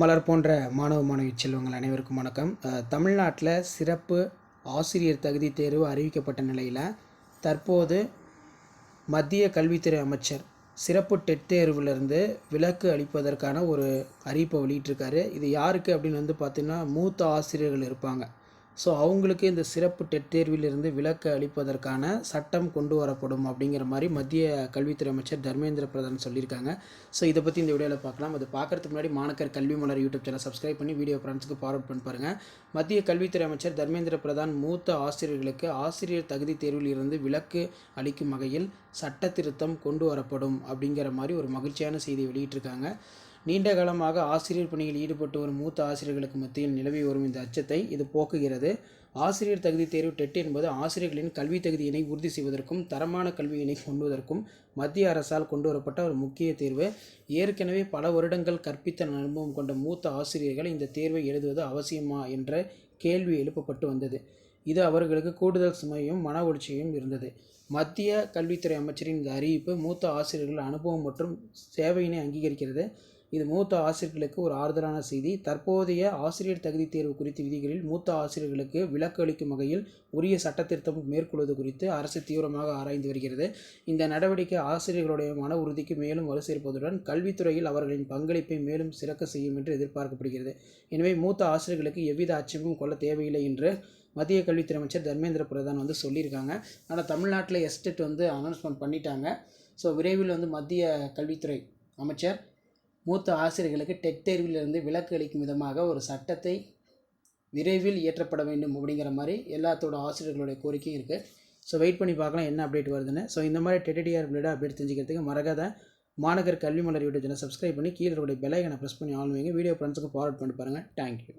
மலர் போன்ற மாணவ மாணவி செல்வங்கள் அனைவருக்கும் வணக்கம். தமிழ்நாட்டில் சிறப்பு ஆசிரியர் தகுதி தேர்வு அறிவிக்கப்பட்ட நிலையில் தற்போது மத்திய கல்வித்துறை அமைச்சர் சிறப்பு டெட் தேர்விலிருந்து விலக்கு அளிப்பதற்கான ஒரு அறிவிப்பை வெளியிட்டிருக்காரு. இது யாருக்கு அப்படின்னு வந்து பார்த்திங்கன்னா மூத்த ஆசிரியர்கள் இருப்பாங்க. ஸோ அவங்களுக்கு இந்த சிறப்பு டெட் தேர்விலிருந்து விலக்கு அளிப்பதற்கான சட்டம் கொண்டு வரப்படும் அப்படிங்கிற மாதிரி மத்திய கல்வித்துறை அமைச்சர் தர்மேந்திர பிரதான் சொல்லியிருக்காங்க. ஸோ இதை பற்றி இந்த வீடியோவில் பார்க்கலாம். அது பார்க்கறதுக்கு முன்னாடி Manakkar Kalvi Malar YouTube channel subscribe பண்ணி வீடியோ ஃப்ரெண்ட்ஸுக்கு ஃபார்வர்ட் பண்ணி பாருங்கள் மத்திய கல்வித்துறை அமைச்சர் தர்மேந்திர பிரதான் மூத்த ஆசிரியர்களுக்கு ஆசிரியர் தகுதி தேர்வில் இருந்து விலக்கு அளிக்கும் வகையில் சட்ட திருத்தம் கொண்டு வரப்படும் அப்படிங்கிற மாதிரி ஒரு மகிழ்ச்சியான செய்தி வெளியிட்டிருக்காங்க. நீண்ட காலமாக ஆசிரியர் பணியில் ஈடுபட்டு வரும் மூத்த ஆசிரியர்களுக்கு மத்தியில் நிலவி வரும் இந்த அச்சத்தை இது போக்குகிறது. ஆசிரியர் தகுதி தேர்வு டெட் என்பது ஆசிரியர்களின் கல்வி தகுதியினை உறுதி செய்வதற்கும் தரமான கல்வியினை கொண்டுவதற்கும் மத்திய அரசால் கொண்டு வரப்பட்ட ஒரு முக்கிய தேர்வு. ஏற்கனவே பல வருடங்கள் கற்பித்த அனுபவம் கொண்ட மூத்த ஆசிரியர்கள் இந்த தேர்வை எழுதுவது அவசியமா என்ற கேள்வி எழுப்பப்பட்டு வந்தது. இது அவர்களுக்கு கூடுதல் சுமையும் மன உளைச்சலையும் இருந்தது. மத்திய கல்வித்துறை அமைச்சரின் இந்த அறிவிப்பு மூத்த ஆசிரியர்கள் அனுபவம் மற்றும் சேவையினை அங்கீகரிக்கிறது. இது மூத்த ஆசிரியர்களுக்கு ஒரு ஆறுதலான செய்தி. தற்போதைய ஆசிரியர் தகுதி தேர்வு குறித்த விதிகளில் மூத்த ஆசிரியர்களுக்கு விலக்கு அளிக்கும் வகையில் உரிய சட்டத்திருத்தம் மேற்கொள்வது குறித்து அரசு தீவிரமாக ஆராய்ந்து வருகிறது. இந்த நடவடிக்கை ஆசிரியர்களுடைய மன உறுதிக்கு மேலும் வலு சேர்ப்பதுடன் கல்வித்துறையில் அவர்களின் பங்களிப்பை மேலும் சிறக்க செய்யும் என்று எதிர்பார்க்கப்படுகிறது. எனவே மூத்த ஆசிரியர்களுக்கு எவ்வித அச்சமும் கொள்ள தேவையில்லை என்று மத்திய கல்வித்துறை அமைச்சர் தர்மேந்திர பிரதான் வந்து சொல்லியிருக்காங்க. ஆனால் தமிழ்நாட்டில் எஸ்டேட் வந்து அனௌன்ஸ்மெண்ட் பண்ணிட்டாங்க. ஸோ விரைவில் வந்து மத்திய கல்வித்துறை அமைச்சர் மூத்த ஆசிரியர்களுக்கு டெட் தேர்விலிருந்து விலக்கு அளிக்கும் விதமாக ஒரு சட்டத்தை விரைவில் இயற்றப்பட வேண்டும் அப்படிங்கிற மாதிரி எல்லாத்தோட ஆசிரியர்களுடைய கோரிக்கையும் இருக்குது ஸோ வெயிட் பண்ணி பார்க்கலாம் என்ன அப்டேட் வருதுன்னு. ஸோ இந்த மாதிரி டெட்டடிஆர் ரிலேட்டாக அப்டேட் தெரிஞ்சுக்கிறதுக்கு மறக்காத மாநகர் கல்வி மலர் யூடியூப் சேனல் சப்ஸ்கிரைப் பண்ணி கீழே இருக்கக்கூடிய பெல் ஐக்கனை ப்ரெஸ் பண்ணி ஆள் வீடியோ ஃப்ரெண்ட்ஸுக்கு ஃபார்வர்ட் பண்ணி பாருங்கள் தேங்க்யூ